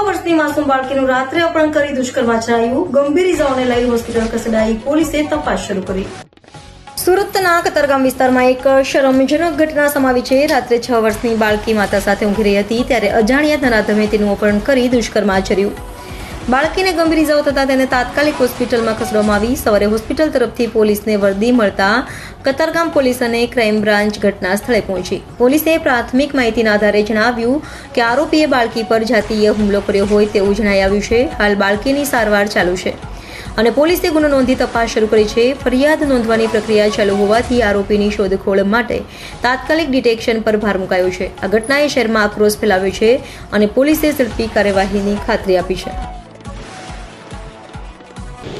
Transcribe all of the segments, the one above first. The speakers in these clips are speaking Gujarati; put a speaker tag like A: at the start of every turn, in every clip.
A: છ વર્ષની માસૂમ બાળકીનું રાત્રે અપહરણ કરી દુષ્કર્મ આચરાયું ગંભીર ઇજાઓને લઈ હોસ્પિટલ ખસેડાઈ પોલીસે તપાસ શરૂ કરી. સુરતના કતરગામ વિસ્તારમાં એક શરમજનક ઘટના સમાવી છે. રાત્રે છ વર્ષની બાળકી માતા સાથે ઊંઘી રહી હતી, ત્યારે અજાણ્યા ધનાધમે તેનું અપહરણ કરી દુષ્કર્મ આચર્યું બાળકીને ગંભીર ઇજાઓ થતા તેને તાત્કાલિક હોસ્પિટલમાં ખસેડવામાં આવી. સવારે હોસ્પિટલ તરફથી પોલીસને વર્દી મળતા કતારગામ પોલીસ અને ક્રાઇમ બ્રાન્ચ ઘટના સ્થળે પહોંચી. પોલીસે પ્રાથમિક માહિતીના આધારે જણાવ્યું કે આરોપીએ બાળકી પર જાતીય હુમલો કર્યો હોય તેવું જણાઈ આવ્યું છે. હાલ બાળકીની સારવાર ચાલુ છે. અને પોલીસે ગુનો નોંધી તપાસ શરૂ કરી છે. ફરિયાદ નોંધવાની પ્રક્રિયા ચાલુ હોવાથી આરોપીની શોધખોળ માટે તાત્કાલિક ડિટેક્શન પર ભાર મુકાયો છે. આ ઘટનાએ શહેરમાં આક્રોશ ફેલાવ્યો છે અને પોલીસે ઝડપી કાર્યવાહીની ખાતરી આપી છે.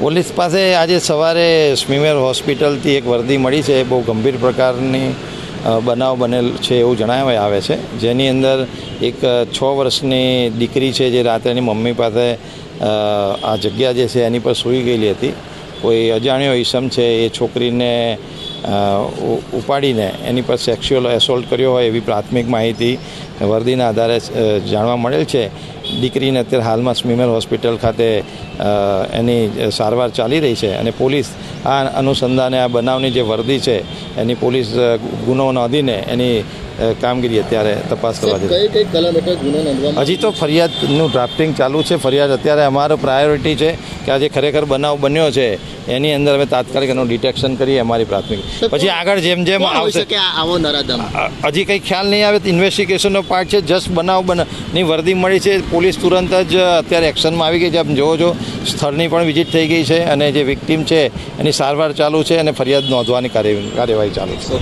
B: પોલીસ પાસે આજે સવારે સ્મીમેર હોસ્પિટલથી એક વર્દી મળી છે. એ બહુ ગંભીર પ્રકારની બનાવ બનેલ છે એવું જણાવવામાં આવે છે. જેની અંદર એક છ વર્ષની દીકરી છે જે રાત્રેની મમ્મી પાસે આ જગ્યા જે છે એની પર સૂઈ ગયેલી હતી. કોઈ અજાણ્યો ઈસમ છે એ છોકરીને ઉપાડીને એની પર સેક્સ્યુઅલ એસોલ્ટ કર્યો હોય એવી પ્રાથમિક માહિતી વર્દીના આધારે જાણવા મળેલ છે. દીકરીને અત્યારે હાલમાં સ્મીમેર હોસ્પિટલ ખાતે એની સારવાર ચાલી રહી છે અને પોલીસ આ અનુસંધાને આ બનાવની જે વર્દી છે, એની પોલીસ ગુનો નોંધીને એની કામગીરી અત્યારે તપાસ કરવા જઈ હજી તો ફરિયાદનું ડ્રાફ્ટિંગ ચાલુ છે. ફરિયાદ અત્યારે અમારો પ્રાયોરિટી છે કે આજે ખરેખર બનાવ બન્યો છે. એની અંદર અમે તાત્કાલિક એનું ડિટેક્શન કરીએ અમારી પ્રાથમિક. પછી આગળ જેમ જેમ આવશે હજી કંઈ ખ્યાલ નહીં આવે ઇન્વેસ્ટિગેશનનો પાર્ટ છે. જસ્ટ બનાવ બનની વર્દી મળી છે. પોલીસ તુરંત જ અત્યારે એક્શનમાં આવી ગઈ છે. આપ જોવો છો સ્થળની પણ વિઝિટ થઈ ગઈ છે અને જે વિક્ટીમ છે એની સારવાર ચાલુ છે અને ફરિયાદ નોંધવાની કાર્યવાહી ચાલુ છે.